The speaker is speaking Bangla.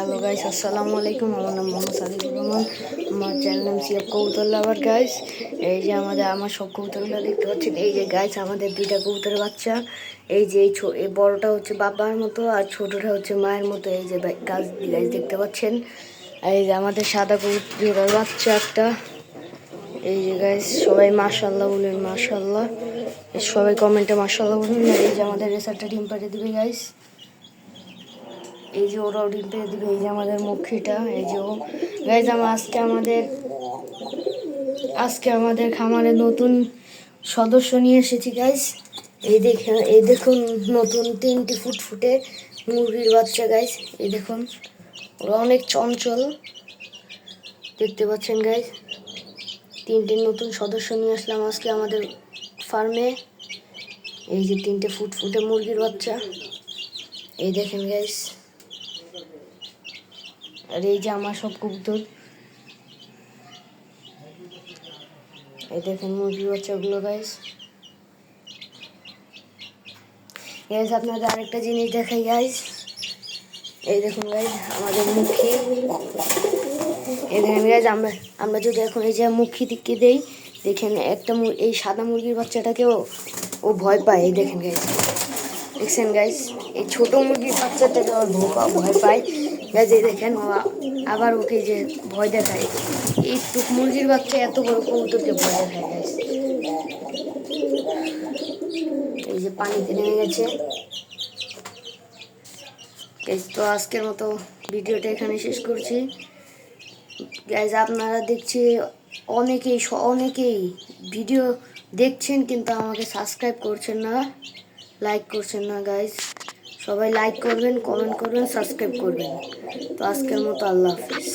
হ্যালো গাইস আসসালামু আলাইকুম আমার নাম মোহাম্মদ সাদিকুর রহমান। আমার চ্যানেল নাম সিয়াব কবুতর লাভার গাইস এই যে আমাদের, আমার সব কবুতরগুলো দেখতে পাচ্ছেন? এই যে গাইস আমাদের দুইটা কবুতরের বাচ্চা। এই যে, এই এই বড়টা হচ্ছে বাবার মতো আর ছোটটা হচ্ছে মায়ের মতো। এই যে গাছ গাইস দেখতে পাচ্ছেন? এই যে, আমাদের সাদা কবুতরের বাচ্চা একটা। এই যে গাইস সবাই মাশাল্লাহ বলেন মাশাল্লাহ সবাই কমেন্টে মাশাল্লাহ বলুন। এই যে, আমাদের রেসারটা ডিম পাঠিয়ে দিবে গাইস এই যে ওরাও ডিম পেয়ে দিবে এই যে আমাদের মক্ষীটা এই যে ও। গাইজ আমার আজকে আমাদের আজকে আমাদের খামারে নতুন সদস্য নিয়ে এসেছি গাইজ এই দেখে এই দেখুন, নতুন তিনটি ফুটফুটে মুরগির বাচ্চা গাইজ এই দেখুন, ওরা অনেক চঞ্চল। দেখতে পাচ্ছেন গাইজ তিনটে নতুন সদস্য নিয়ে আসলাম আজকে আমাদের ফার্মে। এই যে তিনটে ফুটফুটে মুরগির বাচ্চা। এই দেখেন গাইজ আর এই যে আমার সব কবুতর এই দেখেন মুরগির বাচ্চাগুলো গাইস গাইস আপনাদের আরেকটা জিনিস দেখাই গাইস এই দেখুন গাইস আমাদের মুখে। এই দেখেন গাইস আমরা আমরা যদি এখন এই যে মুখি দিকে দেই, দেখেন একটা এই সাদা মুরগির বাচ্চাটাকেও ও ভয় পায়, এই দেখেন গাইস দেখছেন গাইস এই ছোট মুরগির বাচ্চাটাকে ওর ভোকা ভয় পায়। গাইজ এই দেখেন আবার ওকে যে ভয় দেখায়। এই টুক মুরগির বাচ্চা এত বড় কবুতরকে ভয় দেখায় গাইজ এই যে পানিতে নেমে গেছে। গাইজ তো আজকের মতো ভিডিওটা এখানে শেষ করছি। গাইজ আপনারা দেখছি, অনেকেই অনেকেই ভিডিও দেখছেন, কিন্তু আমাকে সাবস্ক্রাইব করছেন না। লাইক করছেন না গাইজ সবাই লাইক করবেন কমেন্ট করবেন সাবস্ক্রাইব করবেন। তো আজকের মতো আল্লাহ হাফিজ।